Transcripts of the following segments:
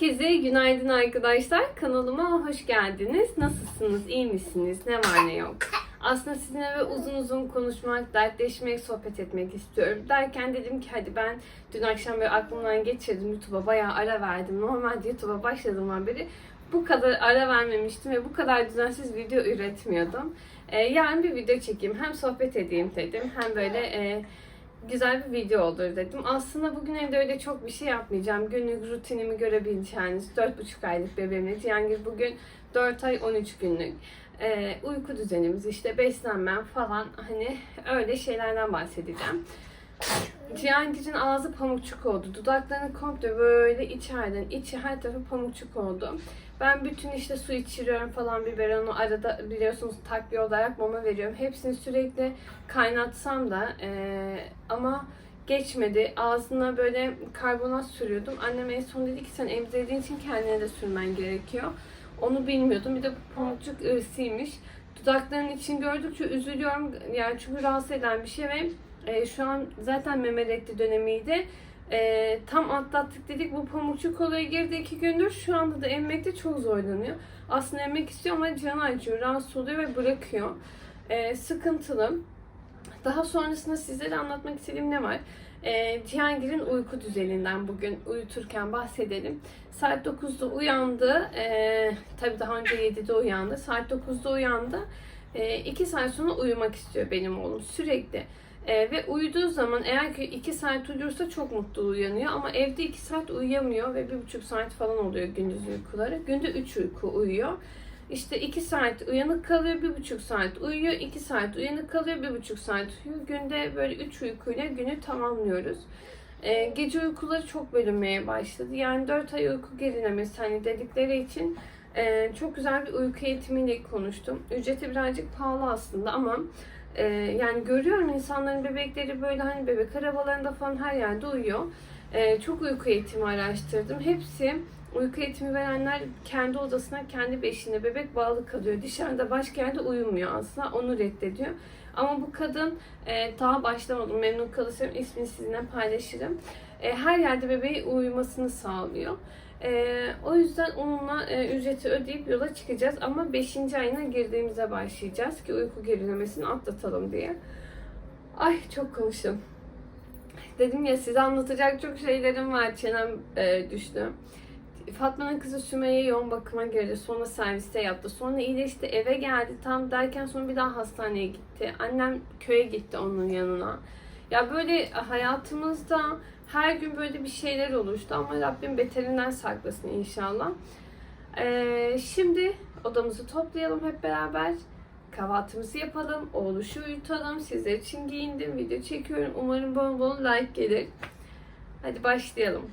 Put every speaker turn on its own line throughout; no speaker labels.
Herkese günaydın arkadaşlar. Kanalıma hoş geldiniz. Nasılsınız? İyi misiniz? Ne var ne yok? Aslında sizinle ve uzun uzun konuşmak, dertleşmek, sohbet etmek istiyorum. Derken dedim ki hadi ben dün akşam böyle aklımdan geçirdim. YouTube'a bayağı ara verdim. Normalde YouTube'a başladığımdan beri bu kadar ara vermemiştim ve bu kadar düzensiz video üretmiyordum. Ee, yarın bir video çekeyim. Hem sohbet edeyim dedim. Hem böyle e, güzel bir video olur dedim. Aslında bugün evde öyle çok bir şey yapmayacağım. Günlük rutinimi görebileceğiniz 4,5 aylık bebeğimiz. Yani bugün 4 ay 13 günlük. Ee, uyku düzenimiz işte beslenmem falan hani öyle şeylerden bahsedeceğim. Cihangir'in ağzı pamukçuk oldu. Dudaklarını komple böyle içeriden, içi her tarafı pamukçuk oldu. Ben bütün işte su içiriyorum falan biberonu arada biliyorsunuz takviye olarak mama veriyorum. Hepsini sürekli kaynatsam da eee, ama geçmedi. Ağzına böyle karbonat sürüyordum. Annem en son dedi ki sen emzirdiğin için kendine de sürmen gerekiyor. Onu bilmiyordum. Bir de pamukçuk ırsıymış. Dudaklarının için gördükçe üzülüyorum. Yani çünkü rahatsız eden bir şey ve e, şu an zaten meme reddi dönemiydi. E, tam atlattık dedik. Bu pamukçuk olayı girdi iki gündür. Şu anda da emmekte çok zorlanıyor. Aslında emmek istiyor ama canı acıyor. Rahatsız oluyor ve bırakıyor. E, sıkıntılı. Daha sonrasında sizlere anlatmak istediğim ne var? E, Cihangir'in uyku düzeninden bugün uyuturken bahsedelim. Saat 9'da uyandı. E, tabii daha önce 7'de uyandı. Saat 9'da uyandı. 2 saat sonra uyumak istiyor benim oğlum sürekli. E, ve uyuduğu zaman eğer ki 2 saat uyursa çok mutlu uyanıyor ama evde 2 saat uyuyamıyor ve 1,5 saat falan oluyor gündüz uykuları. Günde 3 uyku uyuyor. İşte 2 saat uyanık kalıyor, 1,5 saat uyuyor, 2 saat uyanık kalıyor, 1,5 saat uyuyor. Günde böyle 3 uykuyla günü tamamlıyoruz. E, gece uykuları çok bölünmeye başladı. Yani 4 ay uyku gerilemesi hani dedikleri için e, çok güzel bir uyku eğitimiyle konuştum. Ücreti birazcık pahalı aslında ama ee, yani görüyorum insanların bebekleri böyle hani bebek arabalarında falan her yerde uyuyor. Ee, çok uyku eğitimi araştırdım. Hepsi uyku eğitimi verenler kendi odasına kendi beşiğine bebek bağlı kalıyor. Dışarıda başka yerde uyumuyor aslında. Onu reddediyor. Ama bu kadın e, daha başlamadım. Memnun kalırsam ismini sizinle paylaşırım. E, her yerde bebeği uyumasını sağlıyor. Ee, o yüzden onunla e, ücreti ödeyip yola çıkacağız. Ama 5. ayına girdiğimizde başlayacağız ki uyku gerilemesini atlatalım diye. Ay çok konuştum. Dedim ya size anlatacak çok şeylerim var. Çenem e, düştü. Fatma'nın kızı Sümeyye yoğun bakıma girdi. Sonra serviste yattı. Sonra iyileşti eve geldi. Tam derken sonra bir daha hastaneye gitti. Annem köye gitti onun yanına. Ya böyle hayatımızda her gün böyle bir şeyler oluştu ama Rabbim beterinden saklasın inşallah. Ee, şimdi odamızı toplayalım hep beraber. Kahvaltımızı yapalım, oğluşu uyutalım. Sizler için giyindim, video çekiyorum. Umarım bol bol like gelir. Hadi başlayalım.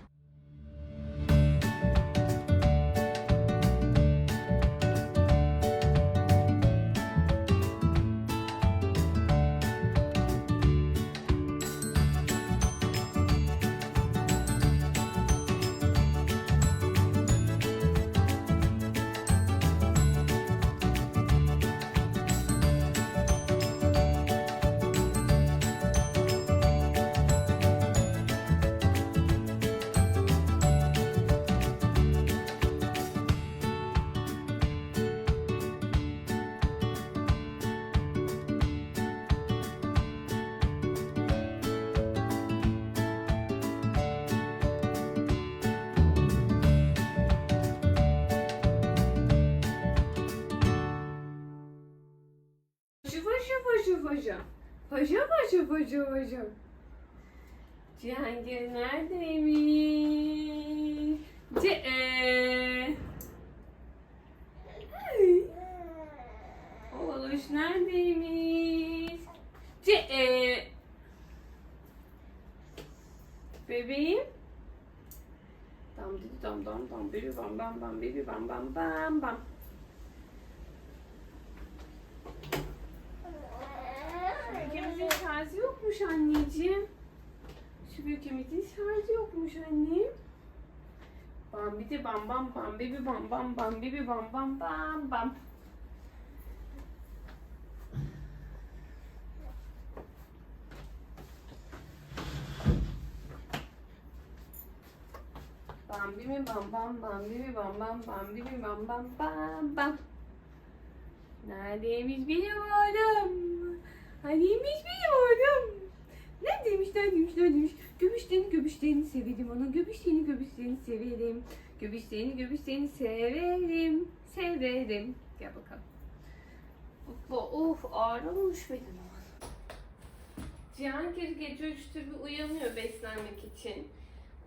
Paşa paşa paşa paşa. Paşa paşa. Cihangir neredeymiş? Ce eee. Oğluş neredeymiş? Ce eee. Bebeğim. Dam dedi dam dam dam bebi bam bam bam bebi bam bam bam bam. Ülkemizin şarjı yokmuş anneciğim. Şu ülkemizin şarjı yokmuş annem. Bam bir de bam bam bam bebi bam bam bam bebi bam bam bam bam. Bam bimi bam bam bam bibi bam bam bam bibi bam bam bam bam. Neredeymiş benim? Haniymiş benim oğlum? Neredeymiş, neredeymiş, neredeymiş? Göbüşlerini, göbüşlerini severim onun. Göbüşlerini, göbüşlerini severim. Göbüşlerini, göbüşlerini severim. Severim. Gel bakalım. Of, of ağrımış benim oğlum. Cihangir gece üçte bir uyanıyor beslenmek için.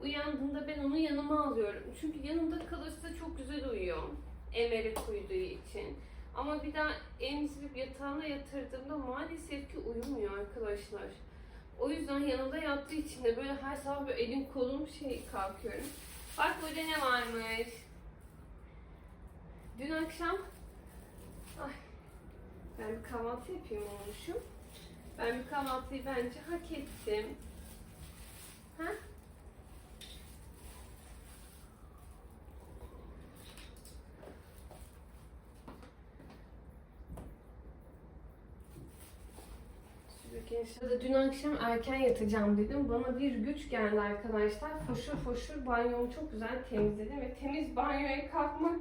Uyandığında ben onu yanıma alıyorum. Çünkü yanımda kalırsa çok güzel uyuyor. Emere uyuduğu için. Ama bir daha emzirip yatağına yatırdığımda maalesef ki uyumuyor arkadaşlar. O yüzden yanımda yattığı için de böyle her sabah böyle elim kolum şey kalkıyorum. Bak burada ne varmış. Dün akşam ay, ben bir kahvaltı yapayım olmuşum. Ben bir kahvaltıyı bence hak ettim. Ha? Gençler dün akşam erken yatacağım dedim. Bana bir güç geldi arkadaşlar. Foşur foşur banyomu çok güzel temizledim ve temiz banyoya kalkmak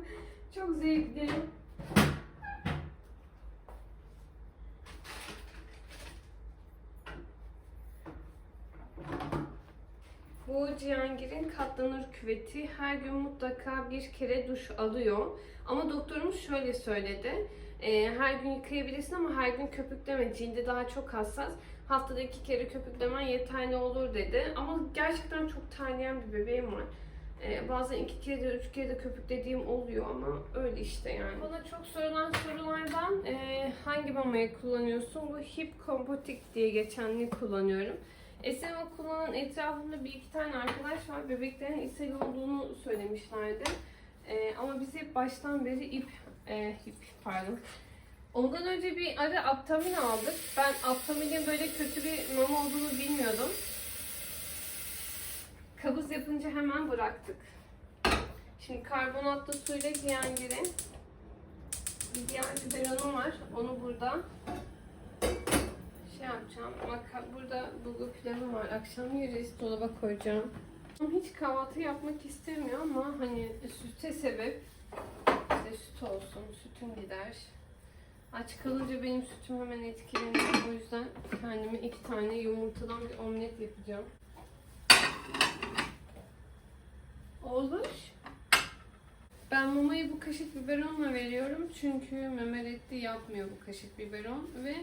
çok zevkli. Bu Cihangir'in katlanır küveti her gün mutlaka bir kere duş alıyor. Ama doktorumuz şöyle söyledi. Ee, her gün yıkayabilirsin ama her gün köpükleme. Cildi daha çok hassas. Haftada iki kere köpüklemen yeterli olur dedi. Ama gerçekten çok terleyen bir bebeğim var. Ee, bazen iki kere de üç kere de köpüklediğim oluyor ama öyle işte yani. Bana çok sorulan sorulardan e, hangi mamayı kullanıyorsun? Bu Hip Compotic diye geçenli kullanıyorum. SMA kullanan etrafımda bir iki tane arkadaş var. Bebeklerin ishal olduğunu söylemişlerdi. Ee, ama biz hep baştan beri ip, e, ip pardon. Ondan önce bir ara Aptamin aldık. Ben Aptamin'in böyle kötü bir mama olduğunu bilmiyordum. Kabız yapınca hemen bıraktık. Şimdi karbonatlı suyla Cihangir'in bir diğer biberonum var. Onu burada şey yapacağım ka- burada bulgur pilavı var. Akşam yeriz dolaba koyacağım. Hiç kahvaltı yapmak istemiyor ama hani süte sebep işte süt olsun, sütüm gider. Aç kalınca benim sütüm hemen etkileniyor. O yüzden kendime iki tane yumurtadan bir omlet yapacağım. Olur. Ben mamayı bu kaşık biberonla veriyorum çünkü meme reddi yapmıyor bu kaşık biberon ve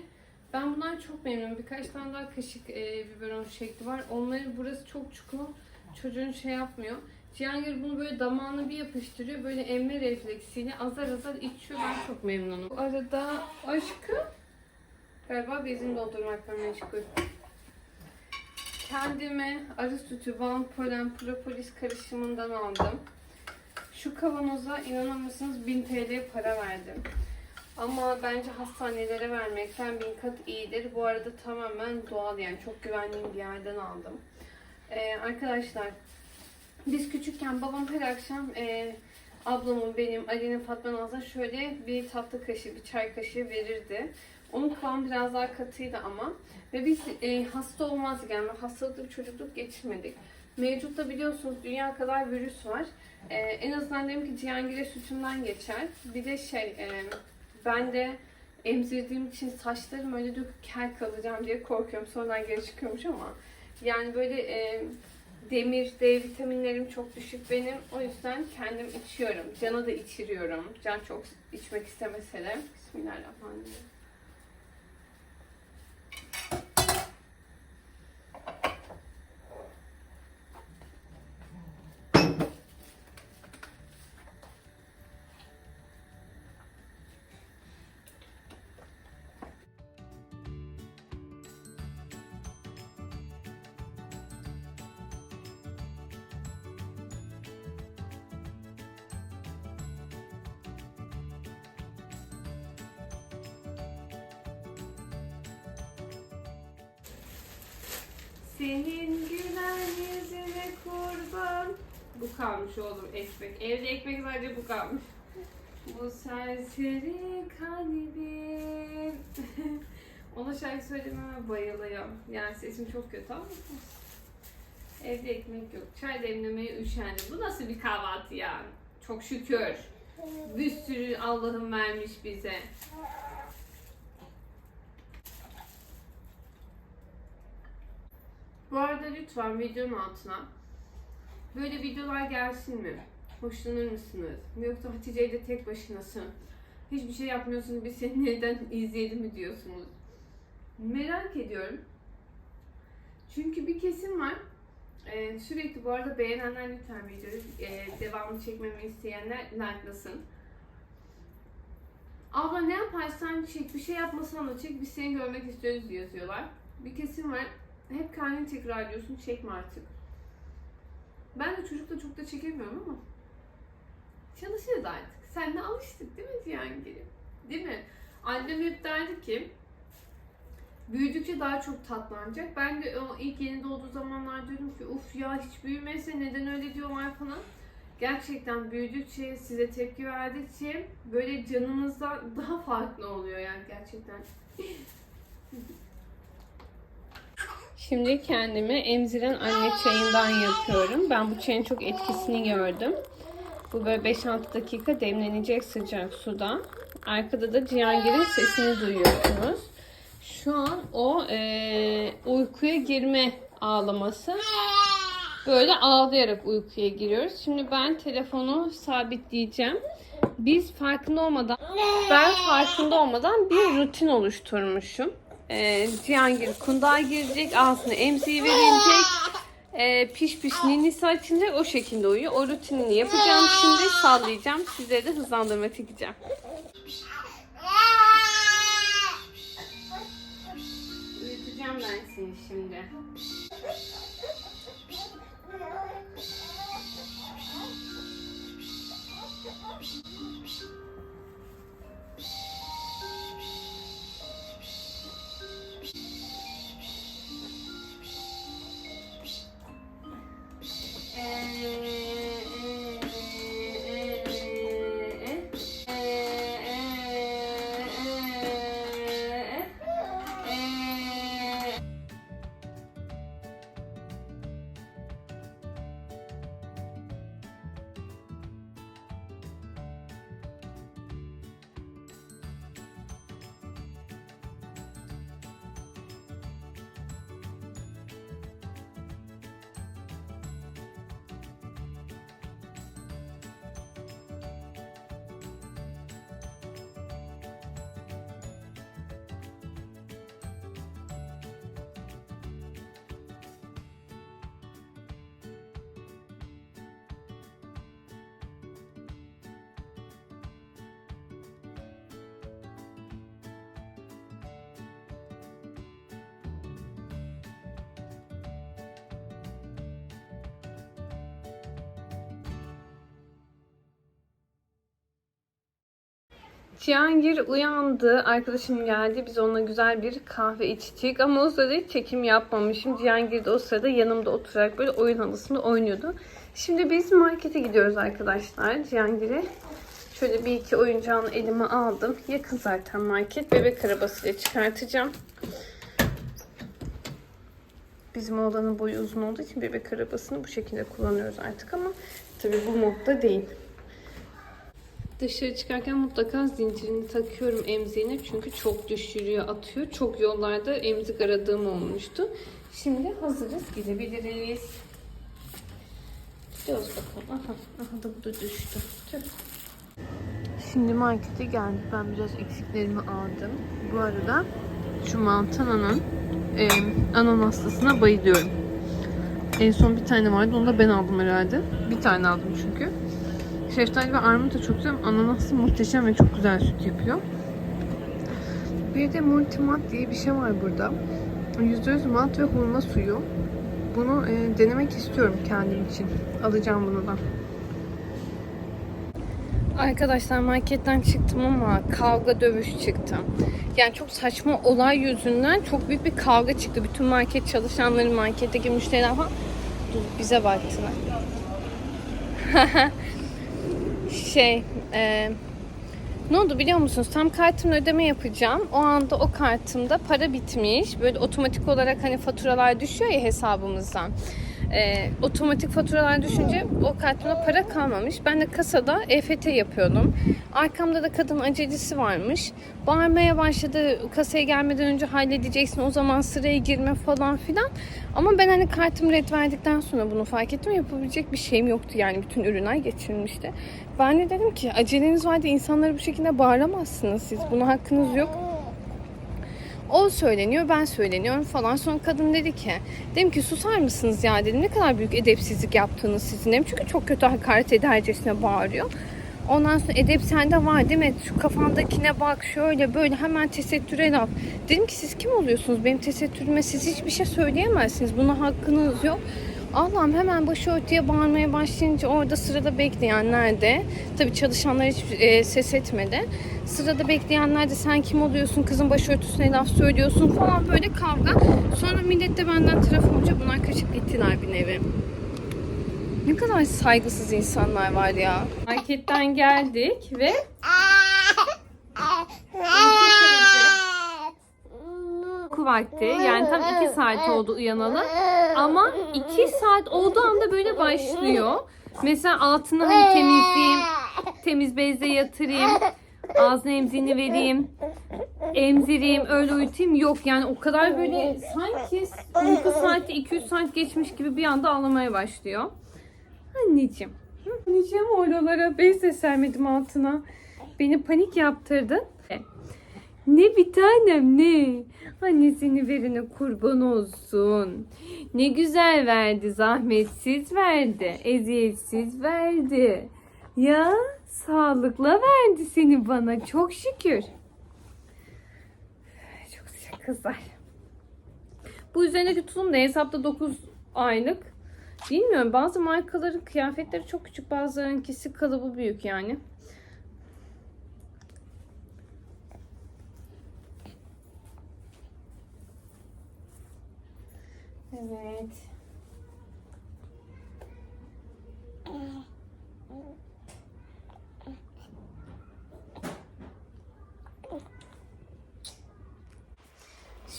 ben bundan çok memnunum. Birkaç tane daha kaşık e, biberon şekli var. Onları burası çok çukur. Çocuğun şey yapmıyor. Cihangir bunu böyle damağına bir yapıştırıyor. Böyle emme refleksiyle azar azar içiyor. Ben çok memnunum. Bu arada aşkım galiba bezini doldurmakla meşgul. Kendime arı sütü, van, polen, propolis karışımından aldım. Şu kavanoza inanır mısınız 1000 TL para verdim. Ama bence hastanelere vermekten bin kat iyidir. Bu arada tamamen doğal yani çok güvendiğim bir yerden aldım. Ee, arkadaşlar biz küçükken babam her akşam e, ablamın, benim, Ali'nin, Fatma Naz'a şöyle bir tatlı kaşığı, bir çay kaşığı verirdi. Onun kıvamı biraz daha katıydı ama. Ve biz e, hasta olmazdık yani hastalıklı bir çocukluk geçirmedik. Mevcutta biliyorsunuz dünya kadar virüs var. E, en azından dedim ki Cihangir'e sütümden geçer. Bir de şey, e, ben de emzirdiğim için saçlarım öyle döküp kel kalacağım diye korkuyorum. Sonradan geri çıkıyormuş ama. Yani böyle e, demir, D vitaminlerim çok düşük benim. O yüzden kendim içiyorum. Can'a da içiriyorum. Can çok içmek istemese de. Bismillahirrahmanirrahim. Senin gülen yüzüne kurban. Bu kalmış oğlum ekmek. Evde ekmek sadece bu kalmış. Bu serseri kalbim. Ona şarkı söylememe bayılıyorum. Yani sesim çok kötü ama. Evde ekmek yok. Çay demlemeye üşendi. Bu nasıl bir kahvaltı ya? Çok şükür. Bir sürü Allah'ım vermiş bize. Bu arada lütfen videonun altına böyle videolar gelsin mi? Hoşlanır mısınız? Yoksa Hatice ile tek başınasın. Hiçbir şey yapmıyorsun biz seni neden izleyelim mi diyorsunuz? Merak ediyorum. Çünkü bir kesim var. Ee, sürekli bu arada beğenenler lütfen videoyu e, devamlı çekmemi isteyenler likelasın. Abla ne yaparsan çek, bir şey yapmasan da çek, biz seni görmek istiyoruz yazıyorlar. Bir kesim var, hep kendini tekrarlıyorsun, çekme artık. Ben de çocukla çok da çekemiyorum ama çalışırız artık. Seninle alıştık değil mi Cihangir'im? Değil mi? Annem hep derdi ki büyüdükçe daha çok tatlanacak. Ben de o ilk yeni doğduğu zamanlar diyordum ki uf ya hiç büyümese neden öyle diyorlar falan. Gerçekten büyüdükçe, size tepki verdikçe böyle canınızda daha farklı oluyor yani gerçekten. Şimdi kendime emziren anne çayından yapıyorum. Ben bu çayın çok etkisini gördüm. Bu böyle 5-6 dakika demlenecek sıcak suda. Arkada da Cihangir'in sesini duyuyorsunuz. Şu an o e, uykuya girme ağlaması. Böyle ağlayarak uykuya giriyoruz. Şimdi ben telefonu sabitleyeceğim. Biz farkında olmadan, ben farkında olmadan bir rutin oluşturmuşum. E, Cihangir kundağa girecek, ağzına emziği verilecek. E, piş piş ninisi açınca o şekilde uyuyor. O rutinini yapacağım şimdi sallayacağım. Sizlere de hızlandırma çekeceğim. Uyutacağım ben seni şimdi. Cihangir uyandı. Arkadaşım geldi. Biz onunla güzel bir kahve içtik. Ama o sırada hiç çekim yapmamışım. Cihangir de o sırada yanımda oturarak böyle oyun halısında oynuyordu. Şimdi biz markete gidiyoruz arkadaşlar. Cihangir'e şöyle bir iki oyuncağını elime aldım. Yakın zaten market. Bebek arabasıyla çıkartacağım. Bizim oğlanın boyu uzun olduğu için bebek arabasını bu şekilde kullanıyoruz artık ama tabii bu modda değil. Dışarı çıkarken mutlaka zincirini takıyorum emziğine çünkü çok düşürüyor, atıyor. Çok yollarda emzik aradığım olmuştu. Şimdi hazırız, gidebiliriz. Gidiyoruz bakalım. Aha, aha da bu da düştü. Şimdi markete geldik. Ben biraz eksiklerimi aldım. Bu arada şu Mantana'nın e, ananaslısına bayılıyorum. En son bir tane vardı. Onu da ben aldım herhalde. Bir tane aldım çünkü. Şeftali ve armut da çok güzel. ama Ananaslı muhteşem ve çok güzel süt yapıyor. Bir de multimat diye bir şey var burada. %100 mat ve hurma suyu. Bunu e, denemek istiyorum kendim için. Alacağım bunu da. Arkadaşlar marketten çıktım ama kavga dövüş çıktı. Yani çok saçma olay yüzünden çok büyük bir kavga çıktı. Bütün market çalışanları, marketteki müşteriler falan bize baktılar. şey, e, ne oldu biliyor musunuz? Tam kartımla ödeme yapacağım. O anda o kartımda para bitmiş. Böyle otomatik olarak hani faturalar düşüyor ya hesabımızdan. E, otomatik faturalar düşünce o kartımda para kalmamış. Ben de kasada EFT yapıyordum. Arkamda da kadın acelesi varmış. Bağırmaya başladı. Kasaya gelmeden önce halledeceksin. O zaman sıraya girme falan filan. Ama ben hani kartımı red verdikten sonra bunu fark ettim. Yapabilecek bir şeyim yoktu yani. Bütün ürünler geçirilmişti. Ben de dedim ki aceleniz var diye insanları bu şekilde bağıramazsınız siz. Buna hakkınız yok. O söyleniyor, ben söyleniyorum falan. Sonra kadın dedi ki, dedim ki susar mısınız ya dedim. Ne kadar büyük edepsizlik yaptığınız sizin dedim. Çünkü çok kötü hakaret edercesine bağırıyor. Ondan sonra edep sende var değil mi? Şu kafandakine bak şöyle böyle hemen tesettüre laf. Dedim ki siz kim oluyorsunuz? Benim tesettürüme siz hiçbir şey söyleyemezsiniz. Buna hakkınız yok. Allah'ım hemen başörtüye bağırmaya başlayınca orada sırada bekleyenler de tabii çalışanlar hiç e, ses etmedi. Sırada bekleyenler de sen kim oluyorsun kızın başörtüsüne laf söylüyorsun falan böyle kavga. Sonra millet de benden taraf olunca bunlar kaçıp gittiler bir nevi. Ne kadar saygısız insanlar var ya. Marketten geldik ve vakti. Yani tam 2 saat oldu uyanalı. Ama 2 saat olduğu anda böyle başlıyor. Mesela altını hani temizleyeyim. Temiz bezle yatırayım. Ağzına emziğini vereyim. Emzireyim, öyle uyutayım. Yok yani o kadar böyle sanki uyku saati 200 saat geçmiş gibi bir anda ağlamaya başlıyor. Anneciğim. Anneciğim oralara bez de sermedim altına. Beni panik yaptırdın. Ne bir tanem ne? Annesini verene kurban olsun. Ne güzel verdi, zahmetsiz verdi, eziyetsiz verdi. Ya sağlıkla verdi seni bana çok şükür. Çok sıcak kızlar. Bu üzerindeki tulum da hesapta 9 aylık. Bilmiyorum bazı markaların kıyafetleri çok küçük bazılarınkisi kalıbı büyük yani. Evet.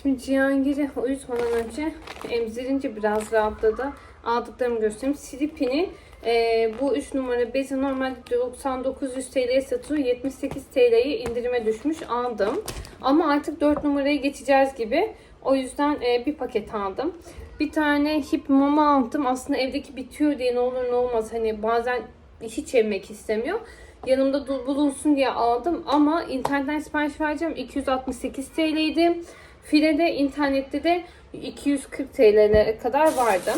Şimdi Cihangir'i uyutmadan önce emzirince biraz rahatladı. Aldıklarımı göstereyim. Slipini e, bu 3 numara bezi normalde 99 TL'ye satılıyor. 78 TL'ye indirime düşmüş. Aldım. Ama artık 4 numaraya geçeceğiz gibi. O yüzden e, bir paket aldım. Bir tane hip mama aldım. Aslında evdeki bitiyor diye ne olur ne olmaz. Hani bazen hiç emmek istemiyor. Yanımda bulunsun diye aldım ama internetten sipariş vereceğim. 268 TL'ydi. Filede internette de 240 TL'lere kadar vardı.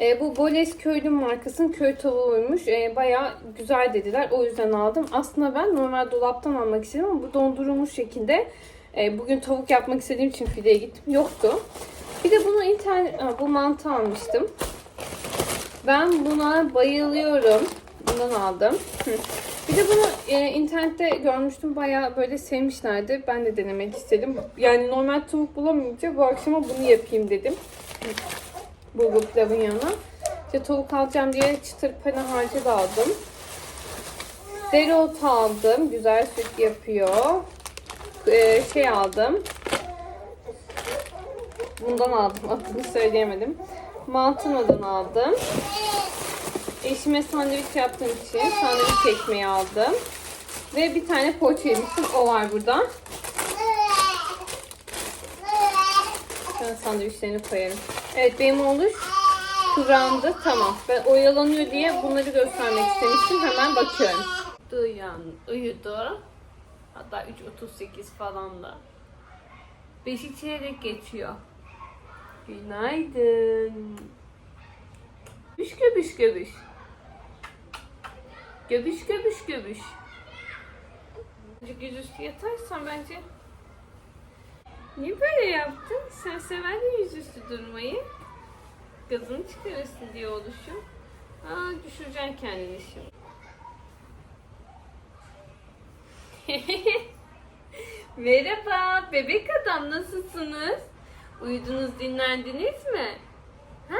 E, bu Boles köylü markasının köy tavuğuymuş. E, Baya güzel dediler. O yüzden aldım. Aslında ben normal dolaptan almak istedim ama bu dondurulmuş şekilde e, bugün tavuk yapmak istediğim için fileye gittim. Yoktu. Bir de bunu internet... Bu mantı almıştım. Ben buna bayılıyorum. Bundan aldım. Bir de bunu e, internette görmüştüm. Baya böyle sevmişlerdi. Ben de denemek istedim. Yani normal tavuk bulamayınca bu akşama bunu yapayım dedim. Bulgur pilavın yanına. İşte tavuk alacağım diye çıtır pane harcı da aldım. Dereotu aldım. Güzel süt yapıyor. Ee, şey aldım. Bundan aldım. Adını söyleyemedim. Mantanadan aldım. Eşime sandviç yaptığım için sandviç ekmeği aldım. Ve bir tane poğaça yemiştim. O var burada. Ben sandviçlerini koyarım. Evet benim oğluş kıvrandı. Tamam. Ben oyalanıyor diye bunları göstermek istemiştim. Hemen bakıyorum. Duyan uyudu. Hatta 3.38 falan da. Beşi çeyrek geçiyor. Günaydın. Göbüş göbüş göbüş. Göbüş göbüş göbüş. Azıcık yüzüstü yatarsan bence... Niye böyle yaptın? Sen severdin yüzüstü durmayı. Gazını çıkarırsın diye oluşum. Aa düşüreceksin kendini şimdi. Merhaba bebek adam nasılsınız? Uyudunuz dinlendiniz mi? Ha?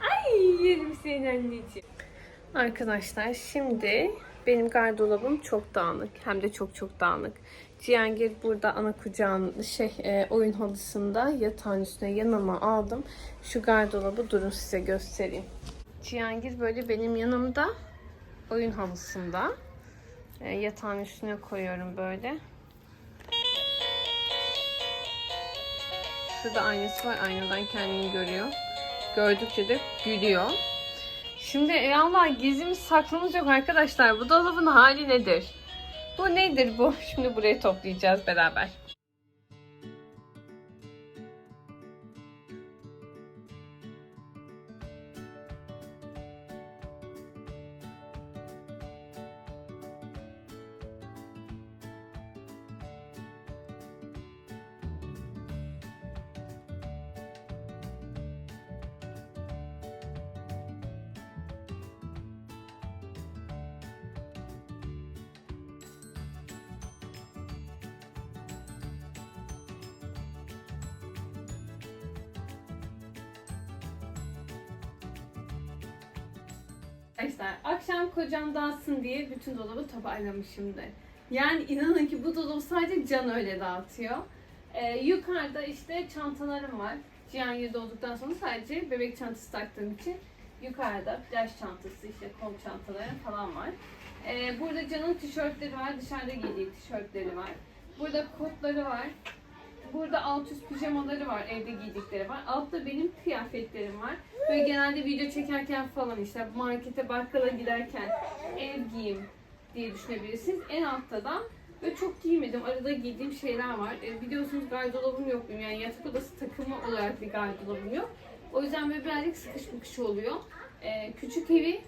Ay yerim seni anneciğim. Arkadaşlar şimdi benim gardırobum çok dağınık. Hem de çok çok dağınık. Cihangir burada ana kucağın şey e, oyun halısında yatağın üstüne yanıma aldım. Şu gardırobı durun size göstereyim. Cihangir böyle benim yanımda oyun halısında. E, yatağın üstüne koyuyorum böyle. Şurada aynası var. Aynadan kendini görüyor. Gördükçe de gülüyor. Şimdi e, Allah gizlimiz saklımız yok arkadaşlar. Bu dolabın hali nedir? Bu nedir bu? Şimdi burayı toplayacağız beraber. Arkadaşlar akşam kocam dağıtsın diye bütün dolabı toparlamışımdır. Yani inanın ki bu dolabı sadece Can öyle dağıtıyor. Ee, yukarıda işte çantalarım var. Cihan yüzde olduktan sonra sadece bebek çantası taktığım için yukarıda plaj çantası, işte kol çantaları falan var. Ee, burada Can'ın tişörtleri var, dışarıda giydiği tişörtleri var. Burada kotları var. Burada alt üst pijamaları var, evde giydikleri var. Altta benim kıyafetlerim var. Böyle genelde video çekerken falan işte markete, bakkala giderken ev giyim diye düşünebilirsiniz. En altta da böyle çok giymedim. Arada giydiğim şeyler var. E, biliyorsunuz gardırobum yok benim. Yani yatak odası takımı olarak bir gardırobum yok. O yüzden böyle birazcık sıkış bıkış oluyor. E, küçük evi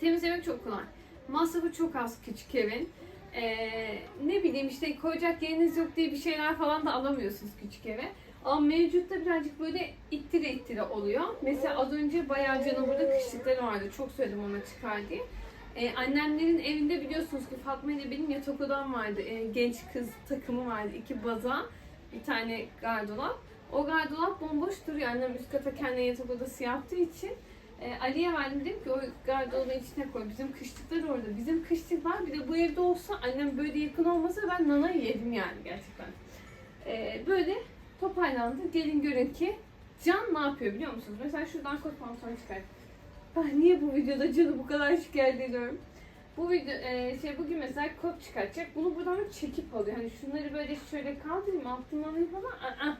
temizlemek çok kolay. Masrafı çok az küçük evin. Ee, ne bileyim işte koyacak yeriniz yok diye bir şeyler falan da alamıyorsunuz küçük eve. Ama mevcutta birazcık böyle ittire ittire oluyor. Mesela az önce bayağı canım burada kışlıkları vardı. Çok söyledim ona çıkar diye. Ee, annemlerin evinde biliyorsunuz ki Fatma ile benim yatak odam vardı. Ee, genç kız takımı vardı. iki baza, bir tane gardırop. O gardırop bomboş duruyor. Annem üst kata kendine yatak odası yaptığı için. E, Ali'ye verdim dedim ki o gardırobun içine koy. Bizim kışlıklar orada. Bizim kışlıklar bir de bu evde olsa annem böyle yakın olmasa ben nanayı yedim yani gerçekten. E, böyle toparlandı. Gelin görün ki Can ne yapıyor biliyor musunuz? Mesela şuradan kot pantolon çıkar. Ben niye bu videoda Can'ı bu kadar şikayet ediyorum? Bu video e, şey bugün mesela kot çıkartacak. Bunu buradan çekip alıyor. Hani şunları böyle şöyle kaldırayım altından alayım falan. Aa.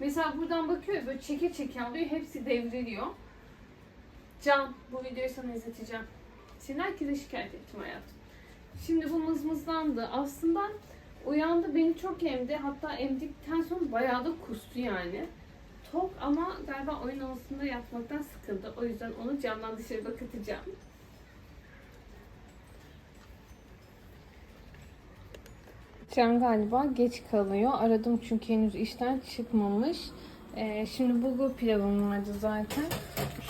Mesela buradan bakıyor böyle çeke çeke alıyor. Hepsi devriliyor. Can, bu videoyu sana izleteceğim. Seni herkese şikayet ettim hayatım. Şimdi bu mızmızlandı. Aslında uyandı beni çok emdi. Hatta emdikten sonra bayağı da kustu yani. Tok ama galiba oyun havasında yatmaktan sıkıldı. O yüzden onu camdan dışarı bakıtacağım. Can galiba geç kalıyor. Aradım çünkü henüz işten çıkmamış. Ee, şimdi bulgur pilavım vardı zaten.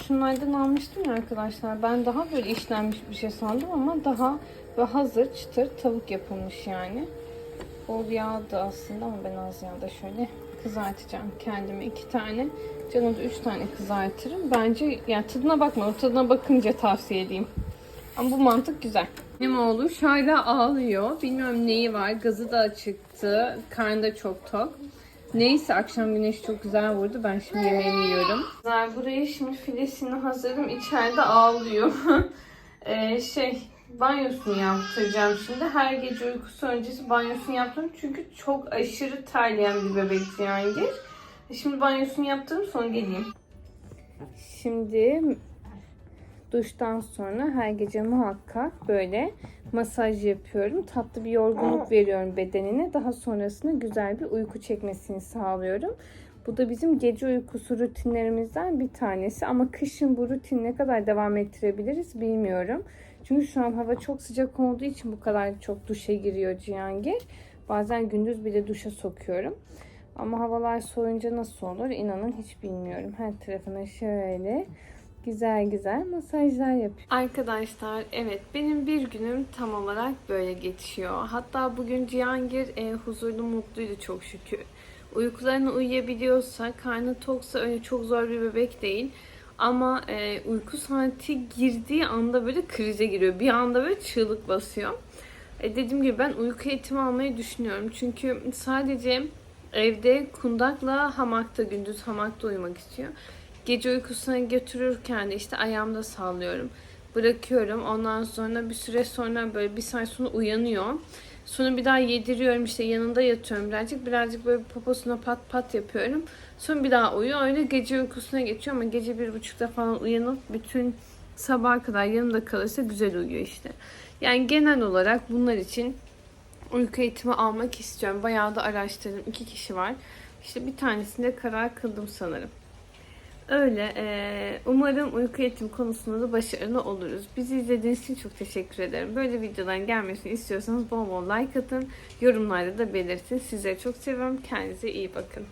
Şunlardan almıştım ya arkadaşlar. Ben daha böyle işlenmiş bir şey sandım ama daha ve hazır çıtır tavuk yapılmış yani. Bol yağdı aslında ama ben az yağda şöyle kızartacağım kendime iki tane. Canım da üç tane kızartırım. Bence yani tadına bakma. Tadına bakınca tavsiye edeyim. Ama bu mantık güzel. Benim oğlu hala ağlıyor. Bilmiyorum neyi var. Gazı da çıktı. Karnı da çok tok. Neyse akşam güneş çok güzel vurdu. Ben şimdi yemeğimi yiyorum. Güzel buraya şimdi filesini hazırladım. İçeride ağlıyor. ee, şey banyosunu yaptıracağım şimdi. Her gece uykusu öncesi banyosunu yaptım. Çünkü çok aşırı terleyen bir bebek Cihangir. Şimdi banyosunu yaptırdım sonra geleyim. Şimdi duştan sonra her gece muhakkak böyle masaj yapıyorum. Tatlı bir yorgunluk veriyorum bedenine. Daha sonrasında güzel bir uyku çekmesini sağlıyorum. Bu da bizim gece uykusu rutinlerimizden bir tanesi. Ama kışın bu rutin ne kadar devam ettirebiliriz bilmiyorum. Çünkü şu an hava çok sıcak olduğu için bu kadar çok duşa giriyor Cihangir. Bazen gündüz bile duşa sokuyorum. Ama havalar soğuyunca nasıl olur inanın hiç bilmiyorum. Her tarafına şöyle güzel güzel masajlar yapıyor. Arkadaşlar evet benim bir günüm tam olarak böyle geçiyor. Hatta bugün Cihangir e, huzurlu mutluydu çok şükür. Uykularını uyuyabiliyorsa, karnı toksa öyle çok zor bir bebek değil. Ama e, uyku saati girdiği anda böyle krize giriyor. Bir anda böyle çığlık basıyor. E, dediğim gibi ben uyku eğitimi almayı düşünüyorum. Çünkü sadece evde kundakla hamakta gündüz hamakta uyumak istiyor. Gece uykusuna götürürken de işte ayağımda sallıyorum. Bırakıyorum. Ondan sonra bir süre sonra böyle bir saat sonra uyanıyor. Sonra bir daha yediriyorum işte yanında yatıyorum birazcık. Birazcık böyle poposuna pat pat yapıyorum. Sonra bir daha uyuyor. Öyle gece uykusuna geçiyor ama gece bir buçukta falan uyanıp bütün sabaha kadar yanımda kalırsa güzel uyuyor işte. Yani genel olarak bunlar için uyku eğitimi almak istiyorum. Bayağı da araştırdım. İki kişi var. İşte bir tanesinde karar kıldım sanırım. Öyle. eee, umarım uyku eğitimi konusunda da başarılı oluruz. Bizi izlediğiniz için çok teşekkür ederim. Böyle videoların gelmesini istiyorsanız bol bol like atın. Yorumlarda da belirtin. Sizleri çok seviyorum. Kendinize iyi bakın.